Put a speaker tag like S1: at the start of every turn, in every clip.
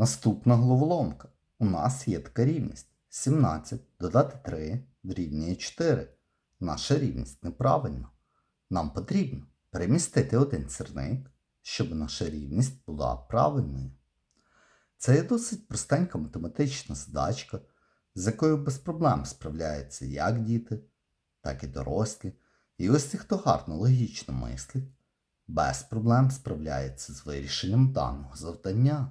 S1: Наступна головоломка. У нас є така рівність. 17 додати 3 дорівнює 4. Наша рівність неправильна. Нам потрібно перемістити один сірник, щоб наша рівність була правильною. Це є досить простенька математична задачка, з якою без проблем справляються як діти, так і дорослі. І ось ті, хто гарно логічно мислить, без проблем справляється з вирішенням даного завдання.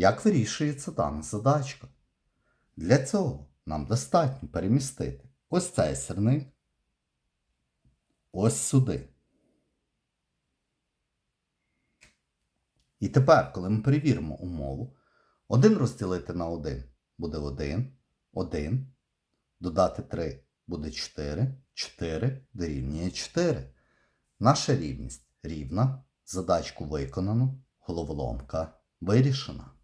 S1: Як вирішується дана задачка? Для цього нам достатньо перемістити ось цей сірник ось сюди. І тепер, коли ми перевіримо умову, 1 розділити на 1 буде 1, 1, додати 3 буде 4, 4 дорівнює 4. Наша рівність рівна, задачку виконано, головоломка вирішена.